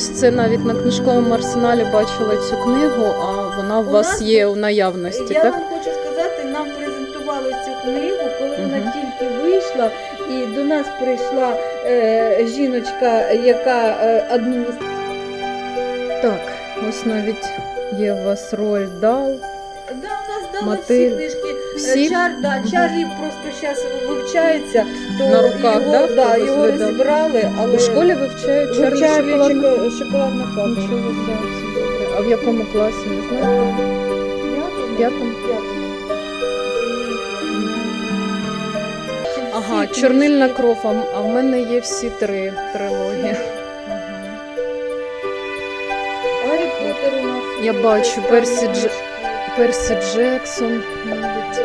Ось це навіть на книжковому арсеналі бачила цю книгу, а вона у вас є у наявності, Я так? вам хочу сказати, нам презентували цю книгу, коли вона тільки вийшла, і до нас прийшла е, жіночка, яка е, адміністр... Так, ось навіть є у вас роль дал. Да, у нас дали Матиль. всі книжки. Е, Всі? Чар, да, Чарлі просто зараз вивчається, то На руках, його, да, да, його розібрали, але У школі вивчають вивчає шоколадну. шоколадна, шоколадна фабрика. Нічого собі, це добре. А в якому класі, не знаю? П'ятому? П'ятому? П'ятому. Ага, чорнильна кров, а м- а в мене є всі три трилогії. Гаррі Поттер у нас. Я бачу, Персі. Дж- Персі Джексон навіть.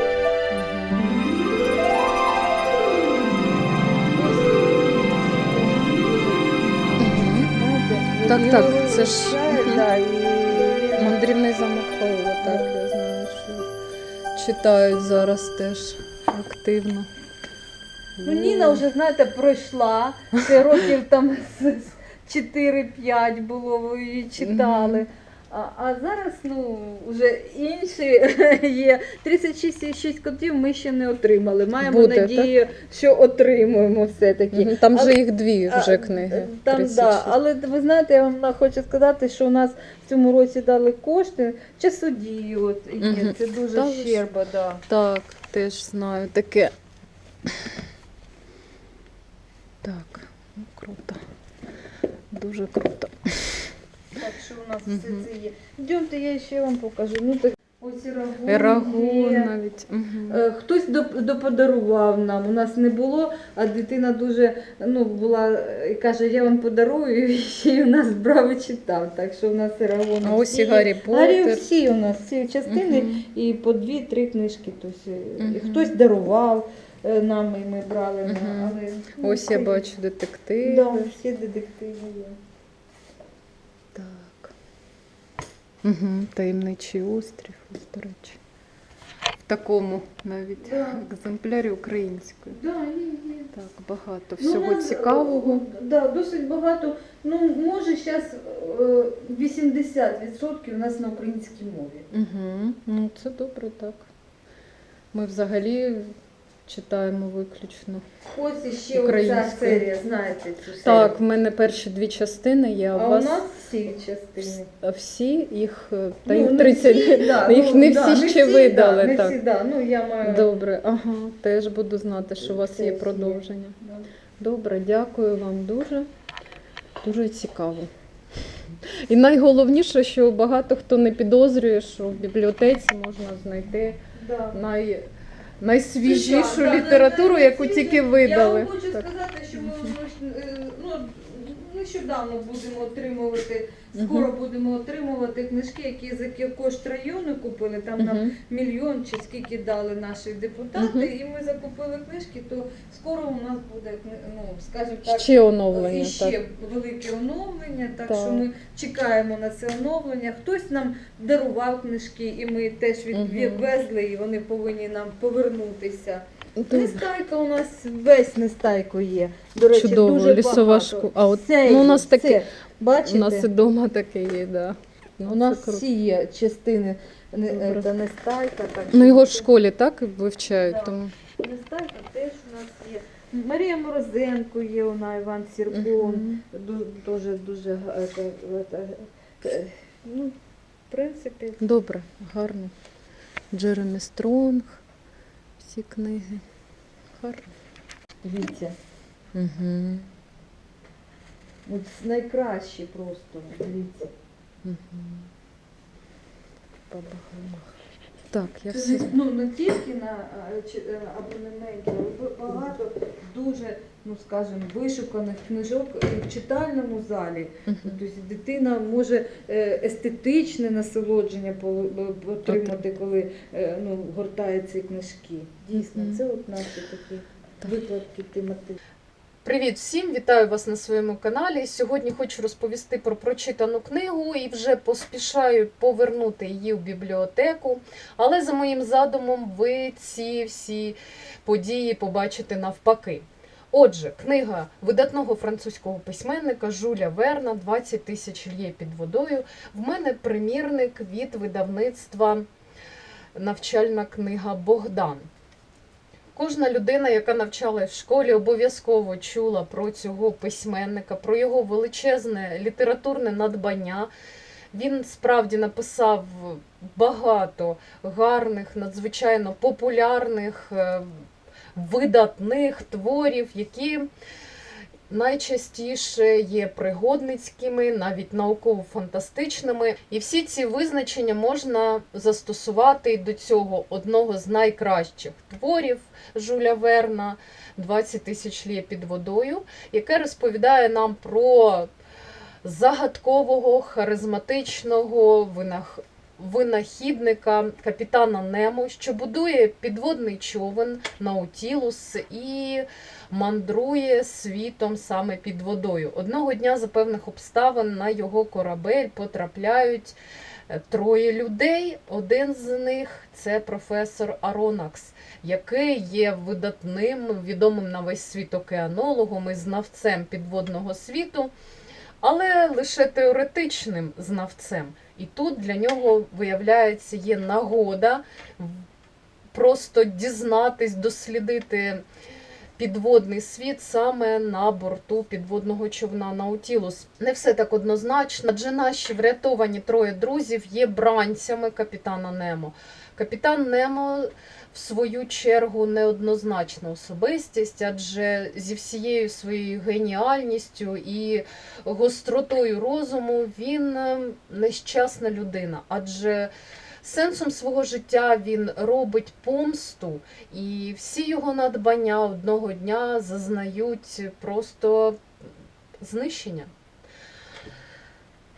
Так, так, це ж, да, і Мандрівний замок Хаула, так, я знаю, що читають зараз теж активно. Ну, Ніна вже, знаєте, пройшла. Це років там з 4-5 було, ви її читали. А, а зараз ну, вже інші є. 36 котів ми ще не отримали. Маємо Буде, надію, що отримуємо все-таки. Там же їх дві вже книги. Там, 36. да, але ви знаєте, я вам хочу сказати, що у нас в цьому році дали кошти, часодії от є. Мгм. Це дуже Та щерба, да. Так, теж знаю таке. Так, ну круто. Дуже круто. У нас все це є. Йдемте, я ще вам покажу. Ну, так, ось і рагу. Є. навіть. Мгм. Е, Хтось доп- доподарував нам. У нас не було, а дитина дуже ну, була е, і каже, я вам подарую, і ще й у нас брав і читав. Так що у нас ерагон. А ось і. Гаррі Гаррі Поттер. всі у нас, всі частини, Мгм. і по дві-три книжки. Тобто, е, Мгм. Хтось дарував е, нам, і ми брали. Мгм. Але, ну, Ось я бачу детективи. Да, всі детективи є. Так. Угу. Таємничий острів, ось, до речі. В такому навіть Да. екземплярі української. Да, є, є. Так, багато Ну, всього у нас, цікавого. е, Да, досить багато. Ну, може, зараз 80% у нас на українській мові. Угу. Ну, це добре, так. Ми взагалі читаємо виключно. Ось іще оця Українською. серія, знаєте цю серію. Так, в мене перші дві частини є, а а у вас нас всі частини. а всі їх е, та Ну, їх не 30. всі, да, їх ну, не да, всі не ще видали. Да, не так. всі, да. Ну, я маю... Добре, ага, теж буду знати, що у вас є Теж є. продовження. Да. Добре, дякую вам дуже. Дуже цікаво. І найголовніше, що багато хто не підозрює, що в бібліотеці можна знайти Да. най... найсвіжішу літературу, яку тільки Я видали. вам хочу Так. сказати, що ми е, ну, нещодавно будемо отримувати, скоро будемо отримувати книжки, які за кошт району купили. Там нам мільйон чи скільки дали наші депутати, і ми закупили книжки, то скоро у нас буде ну, скажімо так. Ще оновлення. І ще Так. велике оновлення, так, Так. що ми чекаємо на це оновлення. Хтось нам дарував книжки, і ми теж відвезли, і вони повинні нам повернутися. Добре. Нестайка у нас весь нестайко є. До речі, Чудово, дуже лісова багато. школа. А от Все ну, у нас таке- все. Бачите? У нас і вдома таке є, да. Ну, У це нас круто. всі є частини не- Добре. та нестайка. Так, Ну його в це- школі так вивчають, Да. тому. Нестайка теж у нас є. Марія Морозенко є, вона Іван Сіркон. Мгм. Ду- Дуже дуже га- е, е, е, ну, в принципі, Добре, гарно. Джеремі Стронг, всі книги. Хар. дивіться. Угу. От найкраще просто. Дивіться. Угу. По Багамах. Так, я все. ну, не тільки на е, е, абонементі, але багато дуже, ну скажімо, вишуканих книжок в читальному залі. Тобто дитина може е, естетичне насолодження отримати, коли ну, гортає ці книжки. Дійсно, це от наші такі Так. викладки тематичні. Привіт всім! Вітаю вас на своєму каналі. Сьогодні хочу розповісти про прочитану книгу і вже поспішаю повернути її в бібліотеку. Але за моїм задумом, ви ці всі події побачите навпаки. Отже, книга видатного французького письменника Жуля Верна «20 тисяч лє під водою. В мене примірник від видавництва навчальна книга Богдан. Кожна людина, яка навчалась в школі, обов'язково чула про цього письменника, про його величезне літературне надбання. Він справді написав багато гарних, надзвичайно популярних, е, видатних творів, які найчастіше є пригодницькими, навіть науково-фантастичними. І всі ці визначення можна застосувати до цього одного з найкращих творів Жуля Верна 20 тисяч лє під водою, яке розповідає нам про загадкового, харизматичного винах... винахідника капітана Немо, що будує підводний човен Наутілус і мандрує світом саме під водою. Одного дня за певних обставин на його корабель потрапляють е, троє людей. Один з них це професор Аронакс, який є видатним, відомим на весь світ океанологом і знавцем підводного світу, але лише теоретичним знавцем. І тут для нього, виявляється, є нагода просто дізнатись, дослідити підводний світ саме на борту підводного човна Наутілус. Не все так однозначно, адже наші врятовані троє друзів є бранцями капітана Немо. Капітан Немо, в свою чергу, неоднозначна особистість, адже зі всією своєю геніальністю і гостротою розуму він е, нещасна людина, адже сенсом свого життя він робить помсту, і всі його надбання одного дня зазнають просто знищення.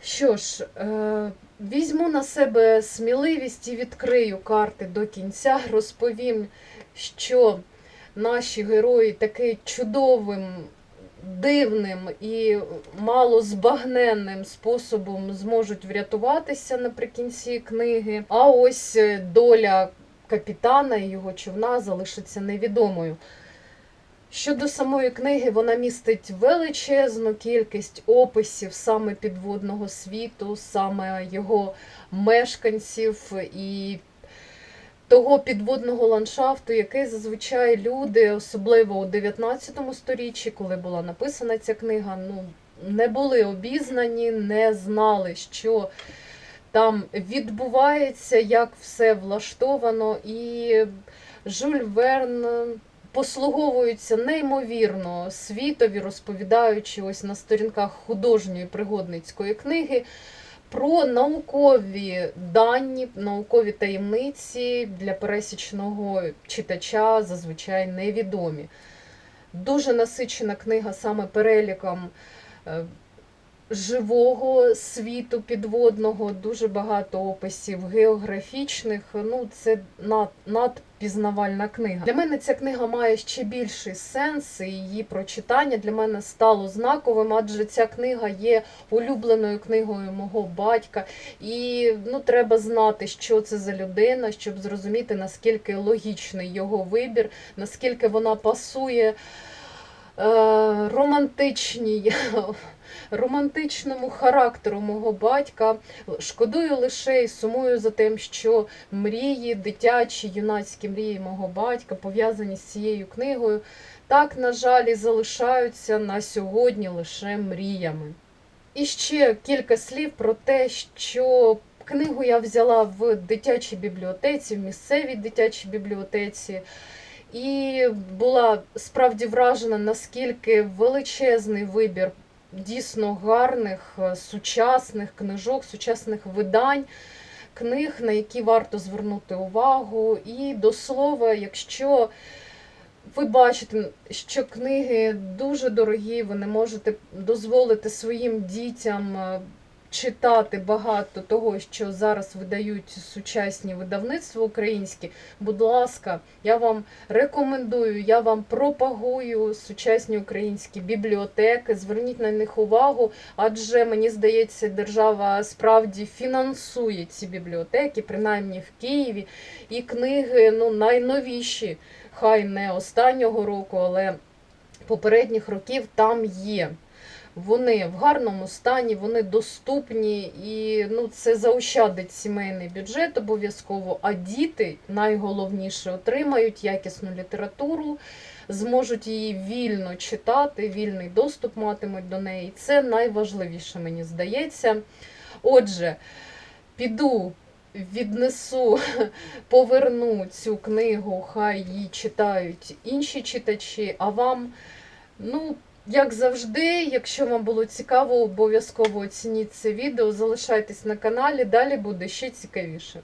Що ж, е, візьму на себе сміливість і відкрию карти до кінця, розповім, що наші герої таки чудовим, дивним і малозбагненним способом зможуть врятуватися наприкінці книги. А ось е, доля капітана і його човна залишиться невідомою. Щодо самої книги, вона містить величезну кількість описів саме підводного світу, саме його мешканців і того підводного ландшафту, який зазвичай люди, особливо у 19 сторіччі, коли була написана ця книга, ну не були обізнані, не знали, що там відбувається, як все влаштовано, і Жюль Верн послуговуються неймовірно світові, розповідаючи ось на сторінках художньої пригодницької книги про наукові дані, наукові таємниці для пересічного читача зазвичай невідомі. Дуже насичена книга саме переліком е, живого світу підводного, дуже багато описів географічних. Ну, це над, надпізнавальна книга. Для мене ця книга має ще більший сенс, і її прочитання для мене стало знаковим, адже ця книга є улюбленою книгою мого батька. І ну, треба знати, що це за людина, щоб зрозуміти, наскільки логічний його вибір, наскільки вона пасує. Е, Романтичній романтичному характеру мого батька. Шкодую лише і сумую за тим, що мрії, дитячі, юнацькі мрії мого батька пов'язані з цією книгою, так, на жаль, і залишаються на сьогодні лише мріями. І ще кілька слів про те, що книгу я взяла в дитячій бібліотеці, в місцевій дитячій бібліотеці. І була справді вражена, наскільки величезний вибір дійсно гарних, е, сучасних книжок, сучасних видань, книг, на які варто звернути увагу. І до слова, якщо ви бачите, що книги дуже дорогі, ви не можете дозволити своїм дітям е, читати багато того, що зараз видають сучасні видавництва українські. Будь ласка, я вам рекомендую, я вам пропагую сучасні українські бібліотеки. Зверніть на них увагу, адже мені здається, держава справді фінансує ці бібліотеки, принаймні в Києві. І книги ну, найновіші, хай не останнього року, але попередніх років там є. Вони в гарному стані, вони доступні і ну, це заощадить сімейний бюджет обов'язково. А діти найголовніше отримають якісну літературу, зможуть її вільно читати, вільний доступ матимуть до неї. Це найважливіше, мені здається. Отже, піду, віднесу, поверну цю книгу, хай її читають інші читачі, а вам, ну, як завжди, якщо вам було цікаво, обов'язково оцініть це відео, залишайтесь на каналі, далі буде ще цікавіше.